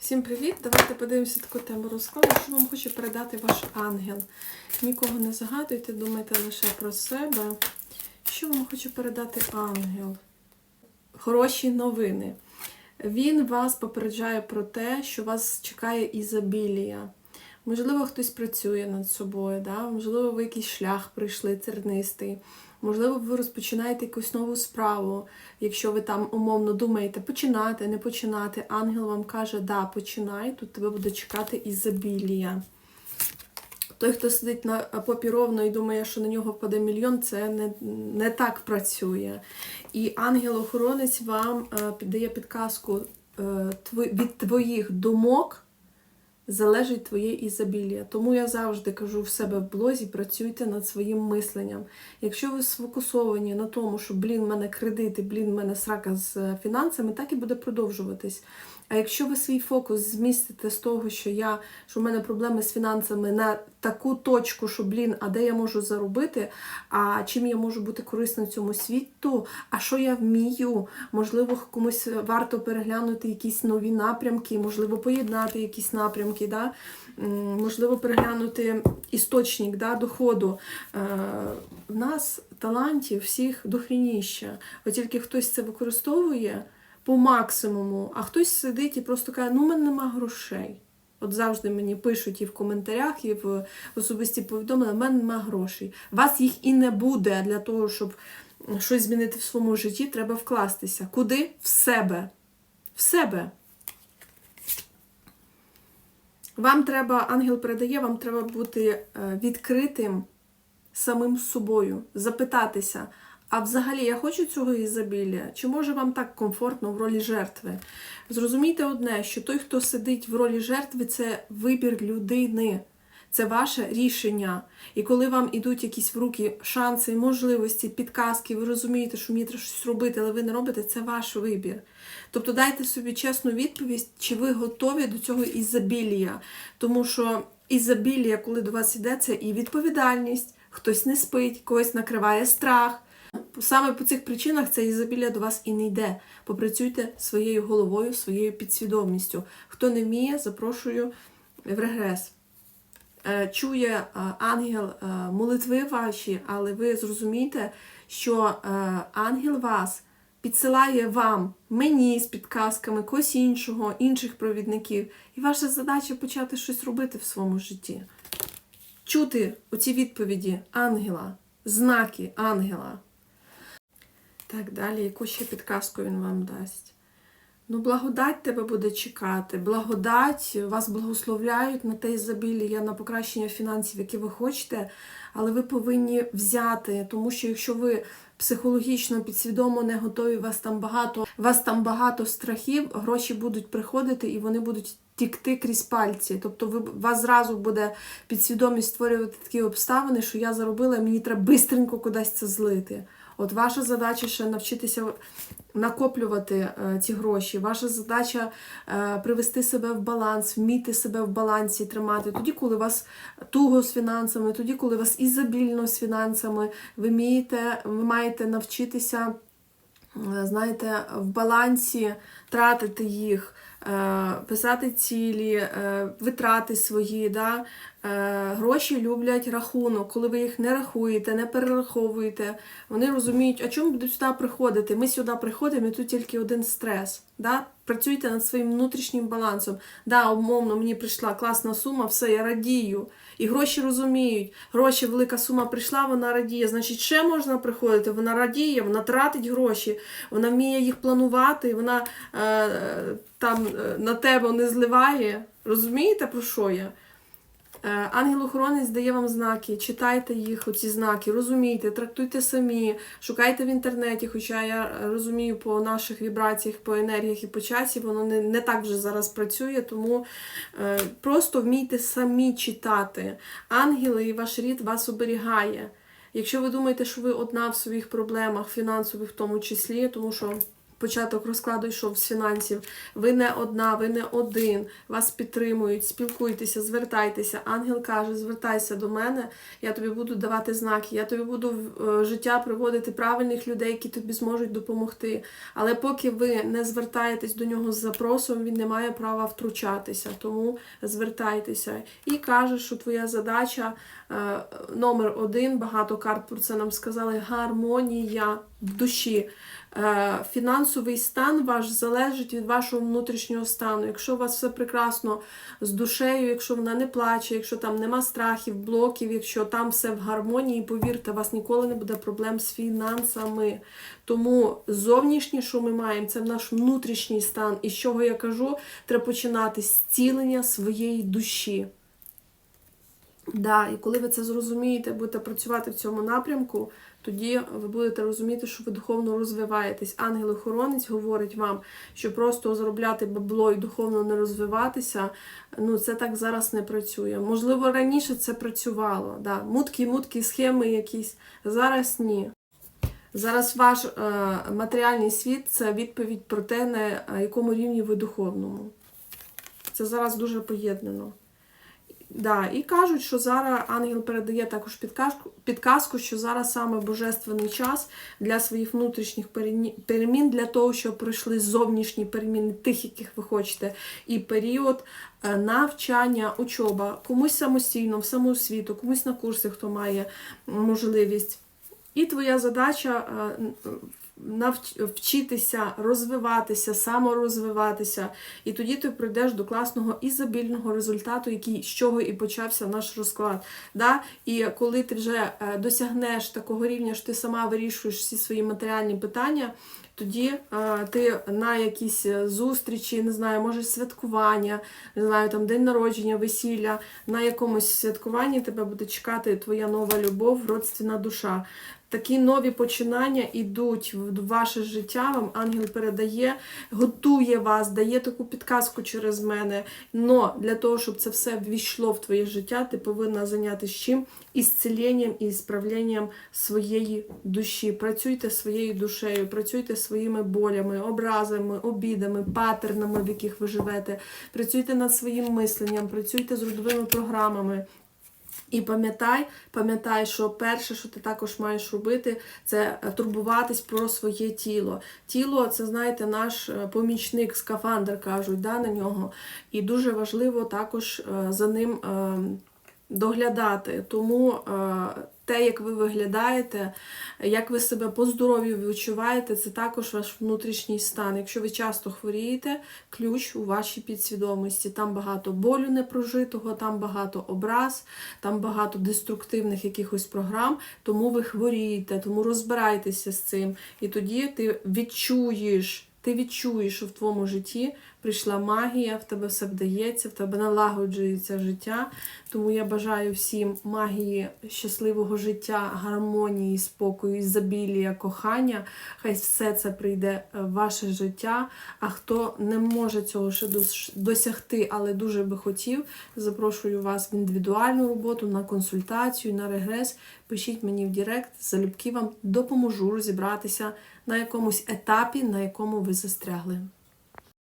Всім привіт! Давайте подивимося таку тему розкладу, що вам хоче передати ваш ангел. Нікого не загадуйте, думайте лише про себе. Що вам хоче передати ангел? Хороші новини. Він вас попереджає про те, що вас чекає ізобілія. Можливо, хтось працює над собою, да? можливо, ви якийсь шлях прийшли тернистий. Можливо, ви розпочинаєте якусь нову справу. Якщо ви там умовно думаєте, починати, не починати, ангел вам каже, да, починай, тут тебе буде чекати ізобілія. Той, хто сидить на попі ровно і думає, що на нього впаде мільйон, це не, не так працює. І ангел-охоронець вам е, дає підказку е, від твоїх думок залежить твоє ізобілія. Тому я завжди кажу в себе в блозі, працюйте над своїм мисленням. Якщо ви сфокусовані на тому, що блін, в мене кредити, блін, в мене срака з е, фінансами, так і буде продовжуватись. А якщо ви свій фокус змістите з того, що я, що в мене проблеми з фінансами на таку точку, що блін, а де я можу заробити, а чим я можу бути корисним цьому світу, а що я вмію, можливо, комусь варто переглянути якісь нові напрямки, можливо, поєднати якісь напрямки, да? Можливо, переглянути істочник да, доходу. Е, в нас талантів всіх дохрініща. От тільки хтось це використовує по максимуму, а хтось сидить і просто каже, ну, в мене нема грошей. От завжди мені пишуть і в коментарях, і в особисті повідомлення, в мене нема грошей. Вас їх і не буде для того, щоб щось змінити в своєму житті, треба вкластися. Куди? В себе. В себе. Вам треба, ангел передає, вам треба бути е, відкритим самим собою, запитатися, а взагалі я хочу цього ізобілля? Чи може вам так комфортно в ролі жертви? Зрозумійте одне, що той, хто сидить в ролі жертви, це вибір людини. Це ваше рішення. І коли вам ідуть якісь в руки шанси, можливості, підказки, ви розумієте, що мені треба щось робити, але ви не робите, це ваш вибір. Тобто дайте собі чесну відповідь, чи ви готові до цього ізобілія. Тому що ізобілія, коли до вас йде, це і відповідальність, хтось не спить, когось накриває страх. Саме по цих причинах це ізобілія до вас і не йде. Попрацюйте своєю головою, своєю підсвідомістю. Хто не вміє, запрошую в регрес. Е, Чує е, ангел е, молитви ваші, але ви зрозумієте, що ангел вас підсилає вам, мені з підказками, когось іншого, інших провідників. І ваша задача почати щось робити в своєму житті. Чути оці відповіді ангела, знаки ангела. Так, далі, яку ще підказку він вам дасть? Ну, благодать тебе буде чекати. Благодать, вас благословляють на те ізобілія, на покращення фінансів, які ви хочете, але ви повинні взяти, тому що якщо ви психологічно, підсвідомо не готові, вас там багато, вас там багато страхів, гроші будуть приходити і вони будуть тікти крізь пальці. Тобто ви, вас зразу буде підсвідомість створювати такі обставини, що я заробила, і мені треба бистренько кудись це злити. От ваша задача ще навчитися накоплювати е, ці гроші. Ваша задача е, привести себе в баланс, вміти себе в балансі тримати. Тоді, коли вас туго з фінансами, тоді, коли вас ізобільно з фінансами, ви вмієте, ви маєте навчитися, е, знаєте, в балансі тратити їх. Е, Писати цілі, е, витрати свої, да? Е, гроші люблять рахунок. Коли ви їх не рахуєте, не перераховуєте, вони розуміють, а чому будуть сюди приходити? Ми сюди приходимо, і тут тільки один стрес. Да? Працюйте над своїм внутрішнім балансом. Да, умовно, мені прийшла класна сума, все, я радію. І гроші розуміють. Гроші, велика сума прийшла, вона радіє. Значить, ще можна приходити. Вона радіє, вона тратить гроші, вона вміє їх планувати, вона е, там на тебе не зливає. Розумієте, про що я? Е, Ангел-охоронець дає вам знаки, читайте їх, оці знаки, розумійте, трактуйте самі, шукайте в інтернеті, хоча я розумію по наших вібраціях, по енергіях і по часі, воно не, не так вже зараз працює, тому е, просто вмійте самі читати. Ангели і ваш рід вас оберігає. Якщо ви думаєте, що ви одна в своїх проблемах, фінансових в тому числі, тому що початок розкладу йшов з фінансів. Ви не одна, ви не один, вас підтримують, спілкуйтеся, звертайтеся. Ангел каже, звертайся до мене, я тобі буду давати знаки, я тобі буду в е, життя приводити правильних людей, які тобі зможуть допомогти. Але поки ви не звертаєтесь до нього з запросом, він не має права втручатися. Тому звертайтеся. І каже, що твоя задача е, номер один, багато карт про це нам сказали, гармонія душі. Е, Фінансовий стан ваш залежить від вашого внутрішнього стану. Якщо у вас все прекрасно з душею, якщо вона не плаче, якщо там нема страхів, блоків, якщо там все в гармонії, повірте, у вас ніколи не буде проблем з фінансами. Тому зовнішнє, що ми маємо, це наш внутрішній стан. І з чого я кажу, треба починати з цілення своєї душі. Да, і коли ви це зрозумієте, будете працювати в цьому напрямку, тоді ви будете розуміти, що ви духовно розвиваєтесь. Ангел-охоронець говорить вам, що просто заробляти бабло і духовно не розвиватися, ну це так зараз не працює. Можливо, раніше це працювало. Да. Мутки, схеми якісь. Зараз ні. Зараз ваш е, матеріальний світ це відповідь про те, на якому рівні ви духовному. Це зараз дуже поєднано. Да, і кажуть, що зараз ангел передає також підказку, підказку, що зараз саме божественний час для своїх внутрішніх перемін, для того, щоб пройшли зовнішні переміни, тих, яких ви хочете, і період е, навчання, учоба, комусь самостійно, в самоосвіту, комусь на курси, хто має можливість. І твоя задача е, вчитися, розвиватися, саморозвиватися. І тоді ти прийдеш до класного ізобільного результату, який з чого і почався наш розклад. Да? І коли ти вже е, досягнеш такого рівня, що ти сама вирішуєш всі свої матеріальні питання. Тоді е, ти на якісь е, зустрічі, не знаю, може святкування, не знаю, там день народження, весілля, на якомусь святкуванні тебе буде чекати твоя нова любов, родственна душа. Такі нові починання йдуть в ваше життя, вам ангел передає, готує вас, дає таку підказку через мене. Но для того, щоб це все ввійшло в твоє життя, ти повинна зайнятися чим? Ісцеленням і справлянням своєї душі. Працюйте своєю душею, працюйте своїми болями, образами, обідами, патернами, в яких ви живете. Працюйте над своїм мисленням, працюйте з родовими програмами. І пам'ятай, пам'ятай, що перше, що ти також маєш робити, це е, турбуватись про своє тіло. Тіло це, знаєте, наш е, помічник, скафандр кажуть, да, на нього. І дуже важливо також е, за ним е, доглядати. Тому те, як ви виглядаєте, як ви себе по здоров'ю відчуваєте, це також ваш внутрішній стан. Якщо ви часто хворієте, ключ у вашій підсвідомості. Там багато болю непрожитого, там багато образ, там багато деструктивних якихось програм, тому ви хворієте, тому розбирайтеся з цим. І тоді ти відчуєш. Ти відчуєш, що в твоєму житті прийшла магія, в тебе все вдається, в тебе налагоджується життя. Тому я бажаю всім магії щасливого життя, гармонії, спокою, ізобілія, кохання. Хай все це прийде в ваше життя. А хто не може цього ще досягти, але дуже би хотів, запрошую вас в індивідуальну роботу, на консультацію, на регрес. Пишіть мені в Директ, залюбки вам допоможу розібратися на якомусь етапі, на якому ви застрягли.